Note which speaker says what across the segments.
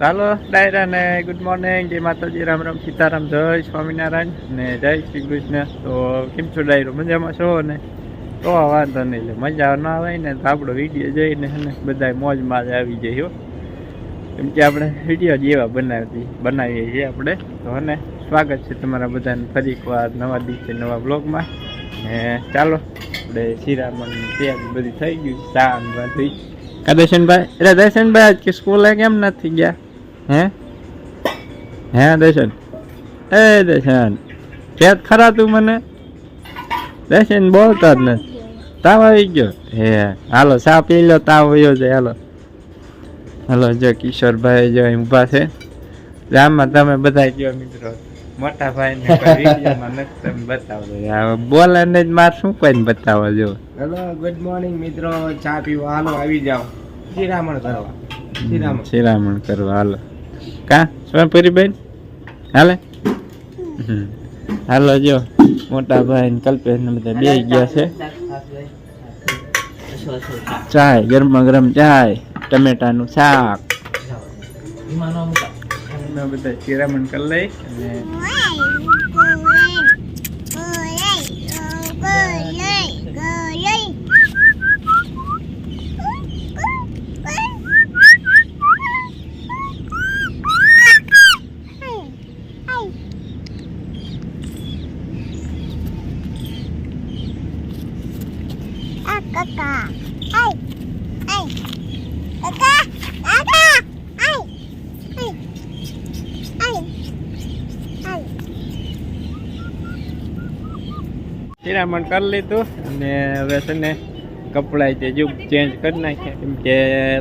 Speaker 1: ચાલો, ડાયરા ને good morning જય માતાજી, રામ રામ, સીતારામ, જય સ્વામિનારાયણ ને જય શ્રી કૃષ્ણ. તો કેમ છો ડાયરો? મજામાં છો ને? તો વાંધો નહીં એટલે મજા ના આવે ને તો આપણો વીડિયો જઈને બધા મોજમાં જ આવી હો. કેમ કે આપણે વીડિયો જેવા બનાવી, બનાવીએ છીએ આપણે. તો હને સ્વાગત છે તમારા બધાને ફરી એકવાર નવા દિવસે નવા બ્લોગમાં ને ચાલો, આપણે શિરામણ તૈયારી બધી થઈ ગયું ચા ને બધી દર્શનભાઈ એટલે દર્શનભાઈ આજ કે સ્કૂલે કેમ નથી ગયા? હે? હે દર્શન? એ દર્શન. ખેત ખરા તું મને? દર્શન બોલતા જ નથી. તાવ આવી ગયો? હે હાલો સા પી લો તાવ વયો જાય. હાલો. હાલો જો કિશોરભાઈ જો ઊભા છે. આમાં તમે બધા ગયો મિત્રો? મોટા ભાઈ ને તમે બતાવો. બોલે ને જ માર શું કોઈને બતાવો જો?
Speaker 2: હેલો ગુડ મોર્નિંગ મિત્રો. ચા પીવા. હાલો આવી જાઓ. શ્રીરામણ કરવા.
Speaker 1: શ્રીરામણ કરવા હાલો. કા સ્વયંપુરી બેન હાલે હમ. હાલો જો મોટા ભાઈ ને કલ્પેશ ને બધા બે ગયા છે ચાય ગરમા ગરમ ચાય ટમેટાનું શાક અમે બધા શિરામણ કરી લઈ અને શિરામણ કરી લીધું અને હવે છે ને કપડાં જે જુગ ચેન્જ કરી નાખ્યા. કેમ કે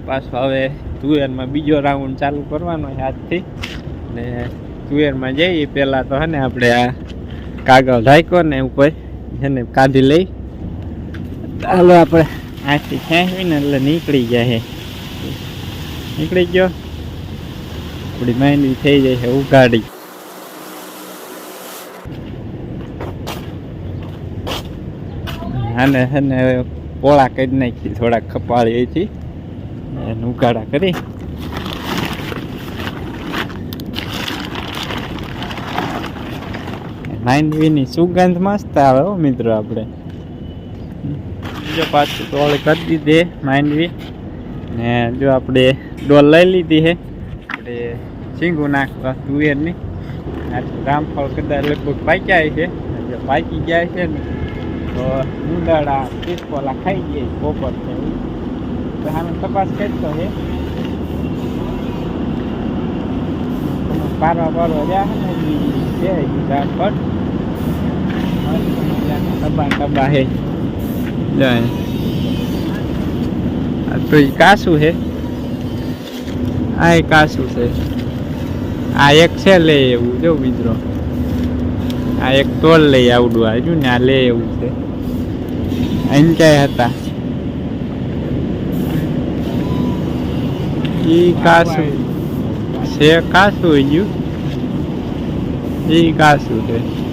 Speaker 1: પાછો હવે તુવેરમાં બીજો રાઉન્ડ ચાલુ કરવાનો છે આજથી. ને તુવેરમાં જઈએ પહેલાં તો હે ને આપણે આ કાગળ ઢાંક્યો ને ઉપર છે ને કાઢી લઈ. ચાલો આપણે આથી ખેંચવી ને એટલે નીકળી જાય નીકળી ગયો. આપણી માંડવી થઈ જાય છે ઉગાડી. આને છે ને પોળા કરી નાખી, થોડાક ખપાળી અહીંથી ઉકાળા કરી. માંડવીની સુગંધ મસ્ત આવે હો મિત્રો આપણે. જો પાછું તોળ કરી દીધી માંડવી. ને જો આપણે ડોલ લઈ લીધી છે. આપણે શીંગું નાખવા તુવેરની. આ રામફળ કદાચ લગભગ પાક્યા છે પાકી ગયા છે ને તો ઉંદાડા પીસકોલા ખાઈ ગઈ બપોર છે. તો આને તપાસ કરતો હે. પારવા પારવા રહ્યા છે છે, ઈ ડબ્બા મસ્ત મજાના ટબા ટબા છે જો અહીં. આ તો એ કાસું છે આ એ કાસું છે. આ એક છે લે એવું, જો મિત્રો આ એક તોલ લઈ આવડું. આવ્યું ને આ લે એવું છે. અહીં ક્યાંય હતા? એ કાસું. છે કાસું ગયું? એ કાસું છે.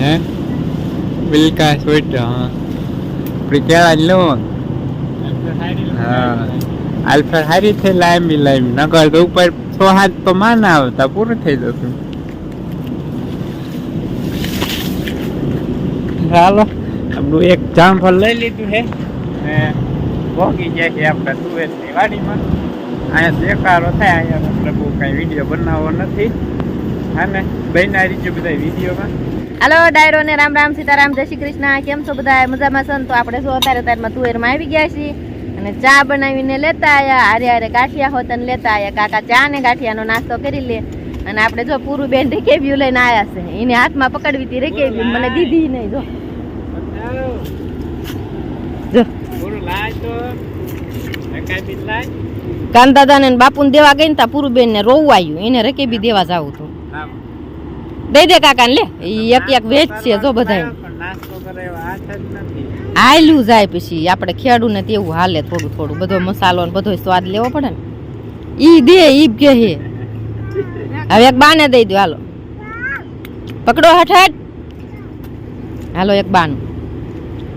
Speaker 1: હે? બિલકા સ્વીટ હા. જ લો હા. આલ્ફર હારી થઈ લાંબી લાંબી. નકર તો ઉપર છ હાથ તો માના આવતા પૂરું થઈ જતું. ચાલો આપણું એક જામફળ લઈ લીધું છે. ને ભોગી જાય છે આપણે તુવેરની વાડીમાં. અહીંયા દેખાડો થાય અહીંયા આપણે બહુ કાંઈ વીડિયો બનાવવો નથી. હા ને બહેના રીતે બધા વિડીયોમાં.
Speaker 3: હાલો ડાયરો ને રામ રામ સીતારામ જય શ્રી કૃષ્ણ. કેમ છો બધા? મજામાં છો તો આપણે શું અત્યારે અત્યારમાં તુવેરમાં આવી ગયા છીએ અને ચા બનાવીને લેતા આયા. હારે હારે ગાંઠિયા હોતન લેતા આવ્યા કાકા ચા ને ગાંઠિયાનો નાસ્તો કરી લે. અને આપણે જો પૂરું બેન રેકેવ્યુ લઈને આયા છે. એને હાથમાં પકડવી હતી રેકેવ્યુ મને દીધી નહીં જો.
Speaker 1: લાય
Speaker 3: કાંદાદા ને દેવા ગઈ ને તા પૂરું બેન ને રોવું આવ્યું એને રેકેબી દેવા જવું હતું. દઈ દે કાકા લે. એક એક વેચ છે જો બધા
Speaker 1: નથી.
Speaker 3: જાય પછી. આપણે ખેડૂ ને તેવું હાલે થોડું થોડું. બધો મસાલો ને બધો સ્વાદ લેવો પડે ને. ઈ દે ઈ કે હે હવે એક બાને દઈ દો હાલો. પકડો હઠ હાલો એક બાનું.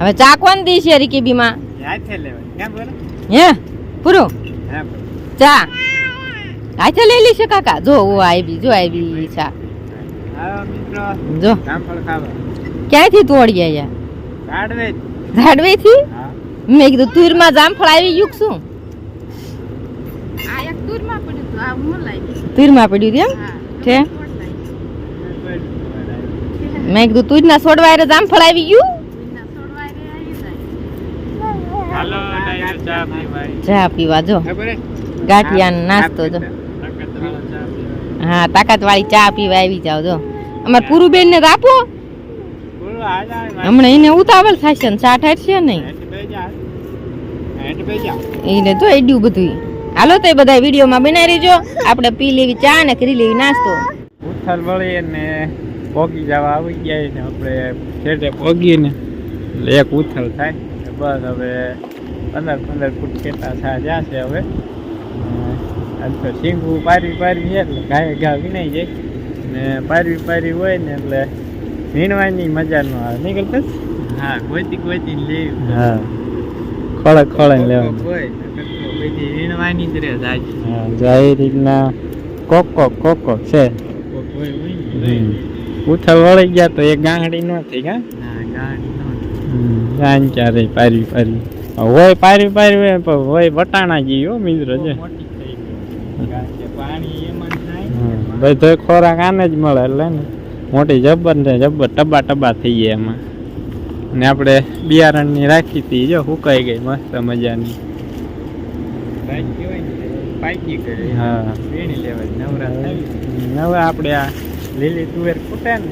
Speaker 3: હવે ચા કોણ દી છે રીકીબીમાં? હે? પૂરું? ચા. હાથે લઈ લઈશ કાકા? જો ઓ આવી જો આવી ચા. જો. ક્યાંથી તોડી આયા?
Speaker 1: કાઢવે જ.
Speaker 3: ઝાડવેથી મેં કીધું તુરમાં જામફળ આવી ગયું શું? તુરમાં પડ્યું એમ? છે. મેં કીધું તુરના છોડવા રે જામફળ આવી ગયું?
Speaker 1: ચા
Speaker 3: પીવા જો. ગાંઠિયા નાસ્તો જો. હા તાકાત વાળી ચા પીવા આવી જાવ જો. અમાર પૂરુબેન ને તો આપો. હમણાં એને ઉતાવળ થશે ને સાઠ ઠરશે નહીં. એને તો એડ્યું બધું હાલો તો બધા વિડીયોમાં બનાવી રહેજો આપણે પી લેવી ચા ને કરી લેવી નાસ્તો.
Speaker 1: ઉથલ વળી ને પોગી જવા આવી ગયા ને આપણે છેટે પોગીને એટલે એક ઉથલ થાય. બસ હવે પંદર પંદર ફૂટ ખેતા થા જશે હવે. આજ તો શીંગું પારી પારી છે એટલે ગાય ઘા વિનાઈ જાય. ને પારવી પારવી હોય ને એટલે વીણવાની મજા ન આવે. નહીં કરતા હા કોઈથી કોઈથી લેવી હા. ખોળે ખોળે લેવાનું. હોય બધી વીણવાની જ રહે હા જો એ રીતના કોકો કોકો છે. ઉથલ વળી ગયા તો એ ગાંહડી ન થઈ પારવી પારવી. હોય પારવી પારવી હોય પણ હોય વટાણા જી હો મિત્ર છે બધો ખોરાક આને જ મળે એટલે ને. મોટી જબ્બર ને જબ્બર ટબા ટબા થઈ ગયા એમાં. ને આપણે બિયારણની રાખી હતી જો સુકાઈ ગઈ મસ્ત મજાની. હા. હવે આપણે આ લીલી તુવેર ફૂટે ને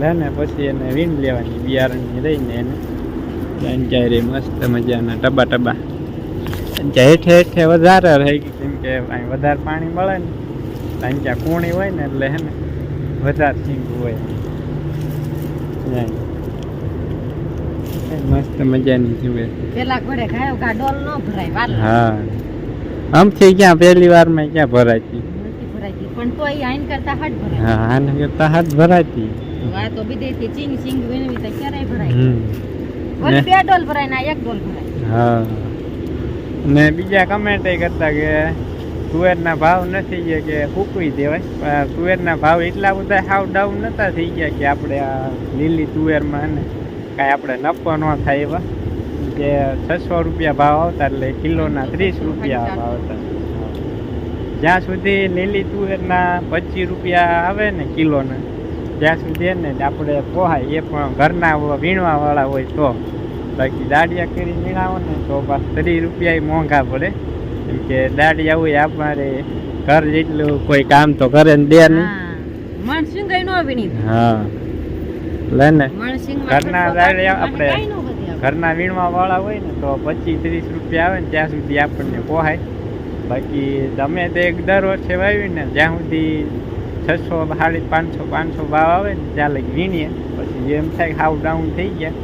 Speaker 1: લે ને પછી એને વીણ લેવાની બિયારણની લઈને એને. ચારે મસ્ત મજાના ટબા ટબા. હેઠે હેઠે વધારે રહે કેમ કે વધારે પાણી મળે ને. અહીં ત્યાં કૂણી હોય ને એટલે હે ને વધારે સિંગું હોય. મસ્ત મજાની જુએ
Speaker 3: પેલા ઘરે ખાયો ગા ડોલ ન ભરાય વાલ.
Speaker 1: હા. આમથી ક્યાં પહેલી વારમાં ક્યાં ભરાતી?
Speaker 3: ભરાતી પણ તોય આઈન કરતા હાથ ભરાય.
Speaker 1: હા આને કરતા હાથ ભરાતી.
Speaker 3: આ તો બી દેતી ચીંગ ચીંગ વેણવી તો ક્યારેય ભરાય?
Speaker 1: હમ.
Speaker 3: વળી બે ડોલ ભરાય ના એક ડોલ ભરાય.
Speaker 1: હા. ને બીજા કમેન્ટ કરતા કે તુવેરના ભાવ નથી ગયા કે ફૂકવી દેવાય. પણ તુવેરના ભાવ એટલા બધા હાવ ડાઉન નતા થઈ ગયા કે આપણે આ લીલી તુવેરમાં ને કાંઈ આપણે નફો ન થાય એવા. કે છસો રૂપિયા ભાવ આવતા એટલે કિલોના ત્રીસ રૂપિયા ભાવ આવતા. જ્યાં સુધી લીલી તુવેરના પચીસ રૂપિયા આવે ને કિલોના, ત્યાં સુધી ને આપણે પોહાય. એ પણ ઘરના વીણવાવાળા હોય તો. બાકી દાડિયા કરી વીણાવો ને તો પાછા ત્રીસ રૂપિયા મોંઘા પડે. કેમ કે આવું હોય આપણે ઘર જેટલું કોઈ કામ તો કરે ને દે નહીં
Speaker 3: મણ સિંગાઈ નો વીણી
Speaker 1: હા. લે ને. ઘરના દાડી આપણે ઘરના વીણવા વાળા હોય ને તો પચીસ ત્રીસ રૂપિયા આવે ને ત્યાં સુધી આપણને પોહાય. બાકી તમે તો એક દર વર્ષે વાવી ને જ્યાં સુધી છસો સાડી પાંચસો પાંચસો ભાવ આવે ને ત્યાં લઈ વીણીએ. પછી એમ થાય હાવ ડાઉન થઈ ગયા.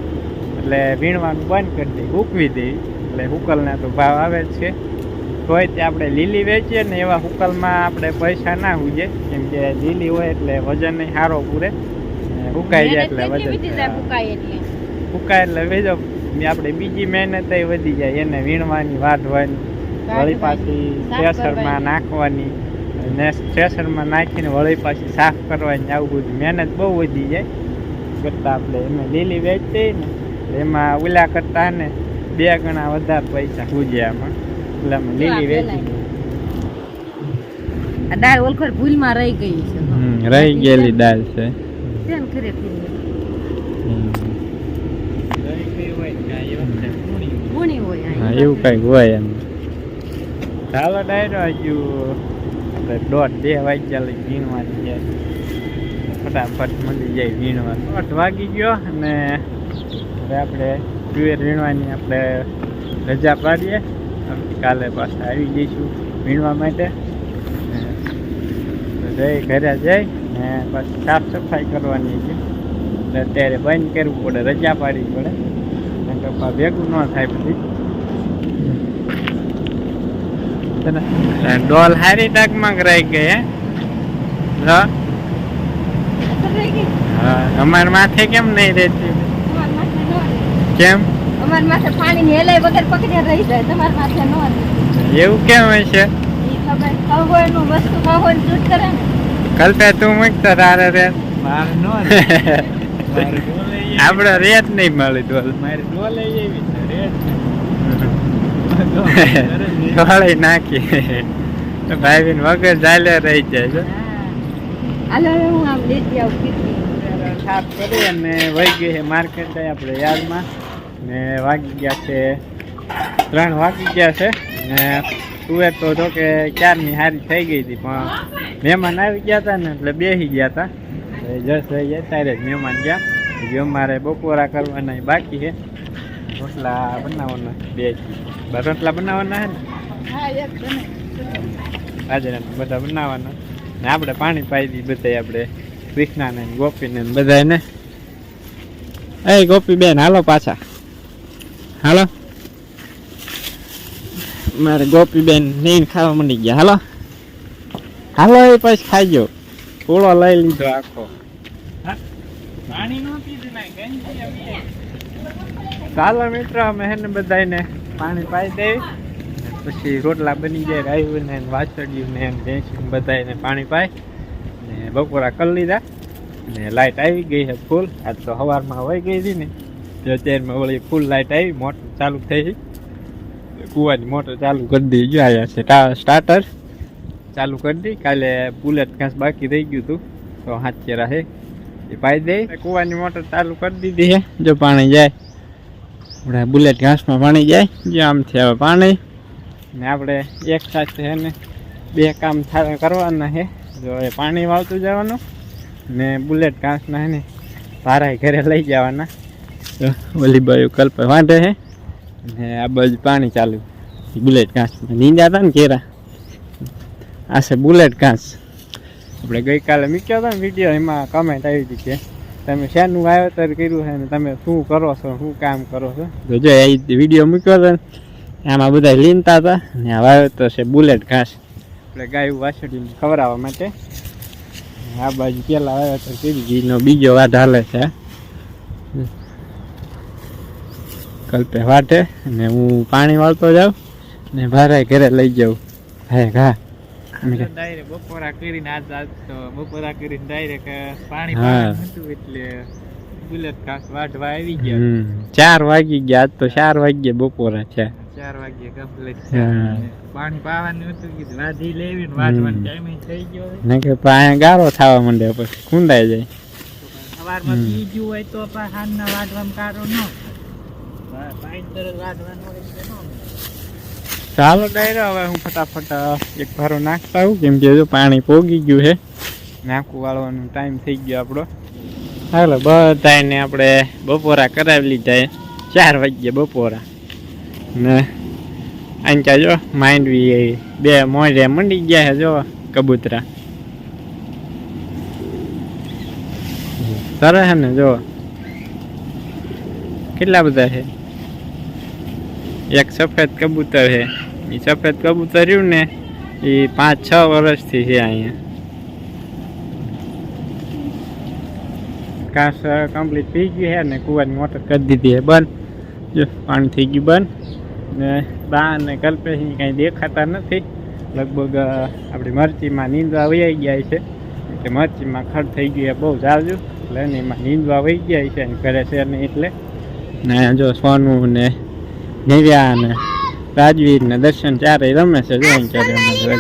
Speaker 1: એટલે વીણવાનું બંધ કરી દઈએ ઉકવી દેવી એટલે હુકલના તો ભાવ આવે જ છે. તોય તે આપણે લીલી વેચીએ ને એવા હુકલમાં આપણે પૈસા ના ઉજે કેમ કે લીલી હોય એટલે વજન સારો પૂરે. હુકાઈ જાય એટલે વજન
Speaker 3: ફૂકાય એટલે?
Speaker 1: વેજો. ને આપણે બીજી મહેનત વધી જાય. એને વીણવાની વાઢવાની વળી પાછી થ્રેસરમાં નાખવાની. ને થ્રેસરમાં નાખીને વળી પાછી સાફ કરવાની. આવું બધું મહેનત બહુ વધી જાય. કરતાં આપણે એમાં લીલી વેચતી ને એમાં ઓલા કરતા ને બે ગણા વધારે પૈસા આમાં. અમે લીલી વેચી
Speaker 3: આ દાળ ઓલખર ભૂલમાં રહી ગઈ છે.
Speaker 1: રહી ગયેલી દાળ છે.
Speaker 3: છે ને ખરેખર ગુણી હોય આ.
Speaker 1: હા એવું કંઈક હોય એમ. ચાલો ડાયરો હજુ. દોઢ બે વાગ્યા લઈ વીણવાની છે ફટાફટ મળી જાય વીણવા. દોઢ વાગી ગયો અને હવે આપણે તુવેર વીણવાની આપણે રજા પાડીએ. કાલે પાછા આવી જઈશું વીણવા માટે. તો જઈ ઘરે જઈ ને પછી સાફ સફાઈ કરવાની છે. એટલે અત્યારે બંધ કરવું પડે રજા પાડવી પડે. પા ભેગું ન થાય બધી ડોલ હારી ડાકમાં રહી ગઈ હે?
Speaker 3: હા? ગઈ?
Speaker 1: માથે કેમ નહીં રહેતી. કેમ?
Speaker 3: અમારા માથે પાણીની હેલાય વગર પકડે રહી જાય. તમારા માથે નો
Speaker 1: એવું કેમ
Speaker 3: હોય ને.
Speaker 1: કલ્પે તું મૂકતો તારે રે.
Speaker 2: નો ડોલે એવી-
Speaker 1: આપડે રેત નહીં મળી ડોલ
Speaker 2: મારે ડોલે એવી છે, છે.
Speaker 1: નાખી. ભાઈ વગર ચાલે રહી જાય છે.
Speaker 3: હાલો હું આમ લેતી આવું.
Speaker 1: સાફ કરી અને વહી ગઈ છે માર્કેટ આપણે યાર્ડમાં ને વાગી ગયા છે ત્રણ વાગી ગયા છે ને તુવેર તો જો કે ચારની હારી થઈ ગઈ હતી પણ મહેમાન આવી ગયા હતા ને એટલે બેસી ગયા હતા. જસ રહી ગયા ત્યારે જ મહેમાન ગયા. જો મારે બપોરા કરવાના બાકી છે. રોટલા બનાવવાના બે રોટલા બનાવવાના છે ને? બાજરાના બધા બનાવવાના. ને આપણે પાણી પાઈ દી બધા આપણે કૃષ્ણાને ને ગોપીને ને બધાને એ ગોપી બેન હાલો પાછા. હાલો. મારે ગોપીબેન નહીં ખાવા માંડી ગયા. હાલો. હાલો એ પછી ખાઈજો. પૂળો લઈ લીધો આખો.
Speaker 2: પાણી નો પીધું ના ગંજી આવી.
Speaker 1: ચાલો મિત્રો અમે હે ને બધાને પાણી પાઈ દેવી. પછી રોટલા બની જાય રાયું ને વાછડ્યું ને એમ ભેંસું બધાને પાણી પાય ને બપોરા કરી લીધા. ને લાઈટ આવી ગઈ છે ફૂલ. આજ તો સવારમાં વહી ગઈ હતી ને. અત્યારમાં વળી ફૂલ લાઈટ આવી મોટર ચાલુ થઈ કુવાની મોટર ચાલુ કરી દઈ આયા છે સ્ટાર્ટર ચાલુ કરી દઈ કાલે બુલેટ ઘાસ બાકી રહી ગયું હતું તો હાથે ચેરા એ પાઈ દે. કુવાની મોટર ચાલુ કરી દીધી છે જો પાણી જાય. આપણે બુલેટ ઘાસમાં પાણી જાય જે આમથી આવે પાણી. ને આપણે એક સાથે છે ને બે કામ કરવાના છે જો એ પાણી વાવતું જવાનું ને બુલેટ ઘાસના છે ને ભારાય ઘરે લઈ જવાના. બાજુ કલ્પ વાંધે છે ને આ બાજુ પાણી ચાલુ. બુલેટ ઘાસ. નીંદા હતા ને કેરા આ છે બુલેટ ઘાસ. આપણે ગઈકાલે મૂક્યો હતો ને વીડિયો, એમાં કમેન્ટ આવી હતી કે તમે શેનું વાવેતર કર્યું છે ને તમે શું કરો છો, શું કામ કરો છો? તો જો એ વીડિયો મૂક્યો હતો ને, આમાં બધા લીનતા હતા ને વાવેતર છે બુલેટ ઘાસ. આપણે ગાયું વાછડીને ખવડાવવા માટે. આ બાજુ પહેલાં વાવેતર કરી. ઘીનો બીજો વાઢ હાલે છે. કલ્પે વાટે ને હું પાણી વાળતો જાઉં ને ભારે ઘરે લઈ જાઉં. હે ઘા.
Speaker 2: બપોરા કરીને આજ આજ તો બપોરા કરીને ડાયરેક્ટ પાણી હતું એટલે બુલેટ ઘાસ વાઢવા આવી ગયા.
Speaker 1: ચાર વાગી ગયા આજ તો ચાર વાગ્યે બપોરે છે.
Speaker 2: ચાર વાગ્યે કમ્પ્લીટ પાણી પાવાનું હતું કીધું વાઢી લેવી ને વાઢવાનો ટાઈમ થઈ ગયો
Speaker 1: ને કે પાણી ગારો થવા માંડે પછી ખૂંદાઈ જાય.
Speaker 2: સવારમાં. પી ગયું હોય તો પણ સાંજના વાઢવામાં કારો ન
Speaker 1: ચાલો ડાયરા, હવે હું ફટાફટ એક ભારો નાખતા આવું, કેમ કે જો પાણી પોગી ગયું છે. નાખું વાળવાનો ટાઈમ થઈ ગયો આપણો. હાલો બધાને આપણે બપોરા કરાવી લીધા. ચાર વાગ્યે બપોરા. ને આંચા જો, માંડવી બે મોઢે મંડી ગયા છે, જો, કબૂતરા. સરસ ને, જો. કેટલા બધા છે? એક સફેદ કબૂતર છે. એ સફેદ કબૂતર રહ્યું ને એ પાંચ, છ વર્ષથી છે અહીંયા. ઘાસ કમ્પ્લીટ પી ગયું છે ને, કુવાની મોટર કરી દીધી છે. બંધ. જો, પાણી થઈ ગયું બંધ. ને બા ને કલ્પેશ કાંઈ દેખાતા નથી. લગભગ આપણી મરચીમાં નીંદવા વહી ગયા છે. કે મરચીમાં ખડ થઈ ગયું બહુ જાજુ એટલે એમાં નીંદવા વહી ગયા છે અને ઘરે છે નહીં એટલે. ને જો સોનું ને નિર્યા ને રાજવીર ને દર્શન ચારે રમે છે જોઈન રાજવીર.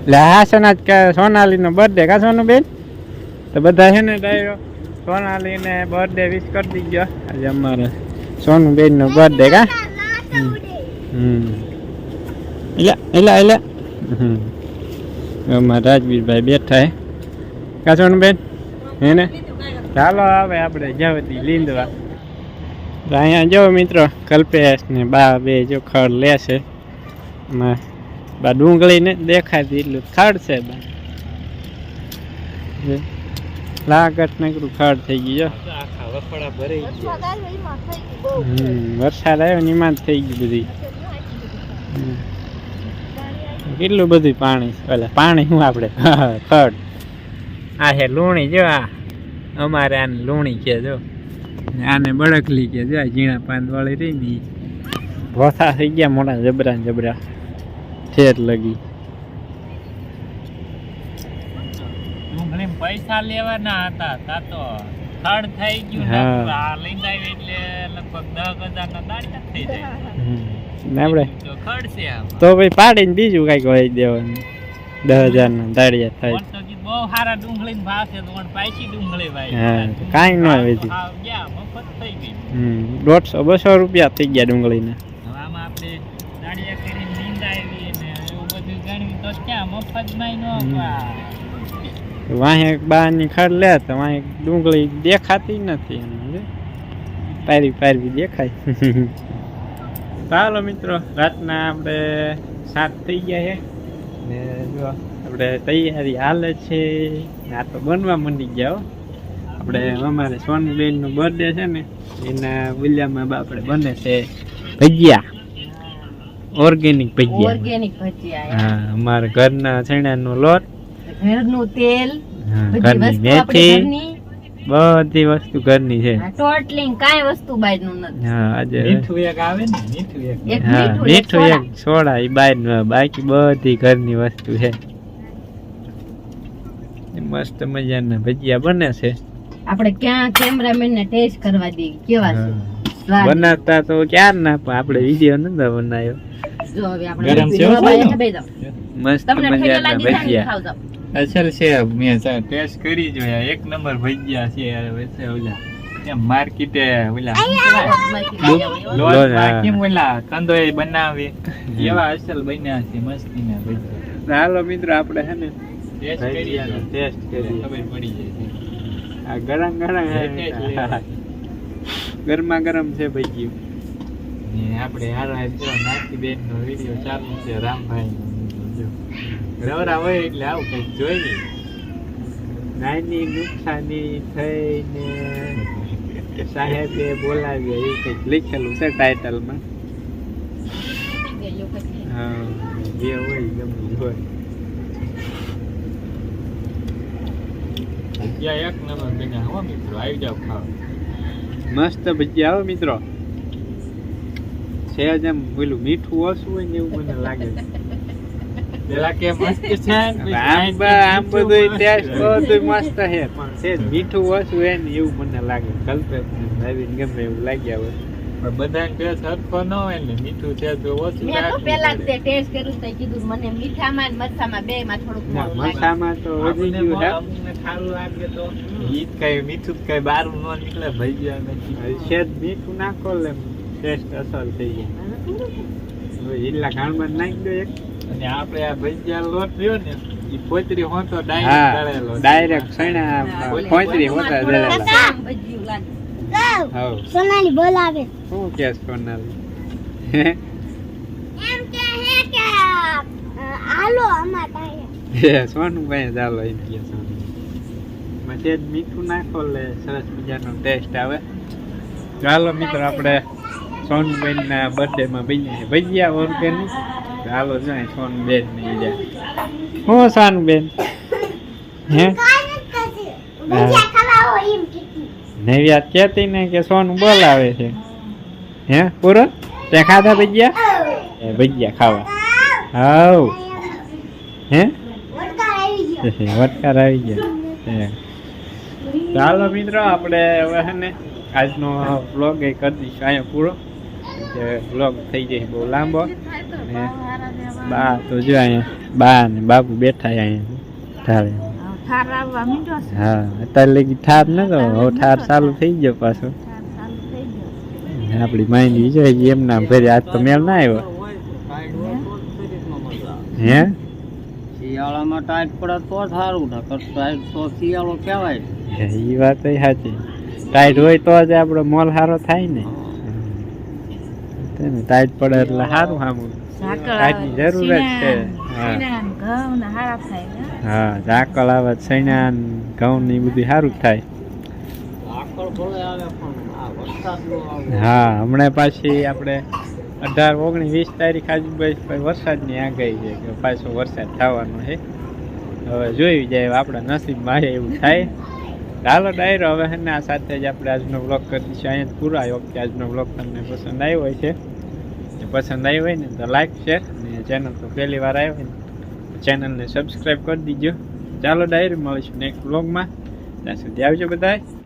Speaker 1: એટલે હા. છે ને આજ કા- સોનાલીનો બર્થડે કા સોનું બેન તો બધા છે ને ડાયરો સોનાલીને બર્થડે વિશ કરી દીજો. આજે અમારે સોનું બેન નો બર્થડે કા હમ. હમ. એલા એલા એલા હમ. અમારા રાજવીરભાઈ બેઠા હે. કા સોનું બેન હે ને? ચાલો આવે આપણે જવતી લીંદવા. તો અહીંયા જો મિત્રો કલ્પેશ ને બા બે જો ખડ લે છે. બા ડુંગળી ને દેખાતી એટલું ખડ છે બા. જો. લાગત નકરું ખડ થઈ ગયું જો. હમ વરસાદ આવ્યો ને એમાં થઈ ગયું બધી. કેટલું બધું પાણી એટલે પાણી શું આપણે ખડ. આ છે લુણી જો આ. અમારે આને લુણી કે જો. આને બળકલી કે જો ઝીણા પાંદ વાળી રહી ને વસા થઈ ગયા મોટા જબરા જબરા. ઠેર લગી.
Speaker 4: પૈસા લેવાના હતા તા તો થર્ડ થઈ ગયું
Speaker 1: હા.
Speaker 4: લઈ આવી એટલે લગભગ દસ હજાર ના દાંડા થઈ જાય. તો
Speaker 1: ભાઈ પાડીને બીજું કંઈક હોય દેવાનું. દસ હજાર ના દાડિયા થાય.
Speaker 4: બહુ સારા ડુંગળી ભાવ છે પણ પાછી ડુંગળી ભાઈ.
Speaker 1: હા, કાંઈ ન
Speaker 4: આવે છે મફત થઈ ગઈ.
Speaker 1: હમ દોઢસો બસો રૂપિયા થઈ ગયા ડુંગળીના.
Speaker 4: આમાં આપણે દાડિયા કરીને નીંદાવી ને એવું બધું ગણવી તો ક્યાં મફતમાં ન
Speaker 1: વાહે બહારની ખડ લે તો વાહે ડુંગળી દેખાતી નથી એમ પારવી પારવી દેખાય. ચાલો મિત્રો રાતના આપણે સાત થઈ ગયા છે. ને જો આપણે તૈયારી હાલે છે. ને આ તો બનવા મંડી ગયા હો. આપણે અમારે સોનીબેનનો બર્થડે છે ને એના બુલિયામાં આપણે બને છે ભજીયા. ઓર્ગેનિક ભજીયા.
Speaker 3: ઓર્ગેનિક ભજીયા
Speaker 1: હા અમારા ઘરના છેણાનો લોટ.
Speaker 3: ઘરનું તેલ
Speaker 1: હા, ઘરની મેથી. બધી વસ્તુ ઘરની છે.
Speaker 3: ટોટલિંગ કાઈ વસ્તુ બહારનું નથી.
Speaker 1: હા આજે
Speaker 4: મીઠું એક આવે ને મીઠું એક.
Speaker 3: એક મીઠું, એક સોડા.
Speaker 1: એ બહાર બાકી બધી ઘરની વસ્તુ છે. મસ્ત મજાના ભજીયા બને છે.
Speaker 3: આપણે ક્યાં કેમેરામેન ને ટેસ્ટ કરવા દઈએ કેવા છે.
Speaker 1: બનાવતા તો ક્યાં ના પણ આપણે વિડિયો નતો બનાવ્યો.
Speaker 3: જો હવે આપણે
Speaker 4: ગરમ છે.
Speaker 1: મસ્ત મજાના ભજીયા.
Speaker 4: અસલ છે મેં ટેસ્ટ કરી જોયા એક નંબર ભજીયા છે યાર વૈસે ઓલા. એમ માર્કેટે ઓલા. કેમ કંદોય બનાવે. એવા અસલ બન્યા છે મસ્તીના ભજીયા.
Speaker 1: હાલો મિત્રો આપણે હે ને
Speaker 4: ટેસ્ટ કરી
Speaker 1: ટેસ્ટ કરીએ
Speaker 4: ખબર પડી જાય
Speaker 1: આ ગરમ ગરમ. ગરમા ગરમ છે ભજીયું
Speaker 4: ને આપણે હારા જો નાખી બેન નો વીડિયો ચાલુ છે રામભાઈ રવરા હોય એટલે આવું કંઈક જોઈ લઈએ.
Speaker 1: નાની નુકસાની થઈને સાહેબે બોલાવ્યા એ કંઈક લખેલું છે ટાઇટલમાં. હા જે હોય ગમે હોય.
Speaker 4: ભજીયા એક નંબર બન્યા હો મિત્રો આવી જાવ ખાવા.
Speaker 1: મસ્ત ભજીયા આવો મિત્રો. છે જેમ પેલું મીઠું ઓછું હોય ને એવું મને લાગે
Speaker 4: પેલા કે મસ્ત છે
Speaker 1: આમ બધું ટેસ્ટ બધું મસ્ત છે. પણ છે મીઠું ઓછું હોય ને એવું મને લાગે કલ્પેશ નવીન ગમે એવું લાગ્યા હોય.
Speaker 4: પણ બધાને ટેસ્ટ સરખો ન હોય ને મીઠું છે તો ઓછું
Speaker 3: મેં તો પહેલા જ તે ટેસ્ટ કર્યું તો કીધું મને મીઠામાં ને મરચામાં બે માં થોડુંક
Speaker 1: ના,
Speaker 3: લાગે.
Speaker 1: મસામાં તો વધી ગયું છે.
Speaker 4: ખારું લાગે તો. ઈ કઈ મીઠું કઈ બારું ન નીકળે ભજીયા નથી.
Speaker 1: હવે મીઠું નાખો લે ટેસ્ટ અસર થઈ જાય. એટલા ઘાણમાં નાખી દો એક.
Speaker 4: અને આપણે આ ભજીયા લોટ રહ્યો ને ઈ પોતરી હોતો ડાયરેક્ટ દળેલો
Speaker 1: ડાયરેક્ટ સણા પોતરી હોતા
Speaker 3: થોડુંક ભજીયું લાગે.
Speaker 5: સોનાલી બોલાવે.
Speaker 1: શું કે સોનાલી?
Speaker 5: એમ કે હે કે અ, અમાર પાસે
Speaker 1: એ સોનું ભાઈ ચાલો એમ કે સોનું એમાં સેજ મીઠું નાખો એટલે સરસ મજાનો ટેસ્ટ આવે. ચાલો મિત્રો આપણે સોનુબેનના ના બર્થડે માં ભજીયા ઓર્ગેનિક ચાલો જાય સોનુબેન ને જાય. હું સોનબેન. હે?
Speaker 5: ભજીયા ખાવા હોય એમ.
Speaker 1: નવ્યા કહેતી ને કે સોનું બોલાવે છે. હે, પૂરો? તે ખાધા ભજીયા ભજીયા ખાવા. હાઉ. હે. વટકાર આવી ગયા. ચાલો મિત્રો, આપણે હવે છે ને આજનો બ્લોગ એ કરી દઈશું. અહીંયા પૂરો. વ્લોગ થઈ જાય બહુ લાંબો. બા, તો જો અહીંયા બા ને બાપુ બેઠા અહીંયા. ઠારે
Speaker 3: ઠાર આવવા મીઠો છે.
Speaker 1: હા અત્યારે લગી ઠાર નતો હવે ઠાર ચાલુ થઈ ગયો પાછો.
Speaker 3: આપણી ચાલુ થઈ ગયો.
Speaker 1: આપડી માઇન્ડ જોઈ એમ નામ ફરી આજ તો મેળ ના આવ્યો. હે?
Speaker 2: શિયાળામાં ટાઈટ પડે તો સારું નકર ટાઈટ તો શિયાળો કહેવાય.
Speaker 1: એ વાત એ સાચી. ટાઈટ હોય તો જ આપણો મોલ સારો થાય ને. ટાઈટ પડે એટલે સારું સામું
Speaker 3: ઝાકળ
Speaker 1: જરૂર જ છે. હા. ઝાકળ આવે ચણા ઘઉં ને એ બધું સારું થાય.
Speaker 2: આવે
Speaker 1: હા હમણાં પાછી આપણે અઢાર ઓગણીસ વીસ તારીખ આજુબાજુ વરસાદની આગાહી છે કે પાછો વરસાદ થવાનો છે. હવે જોઈ જાય આપણા નસીબમાં છે એવું થાય. ચાલો ડાયરો હવે આ સાથે જ આપણે આજનો બ્લોગ કરી દઈશું. અહીંયા જ પૂરો આવ્યો કે આજનો બ્લોગ તમને પસંદ આવ્યો છે પસંદ આવી હોય ને તો લાઈક શેર અને ચેનલ તો પહેલી વાર આવ્યો હોય ને ચેનલને સબસ્ક્રાઈબ કરી દીજો. ચાલો ડાયરી મળીશું નેક્સ્ટ બ્લોગમાં ત્યાં સુધી આવજો બધાય.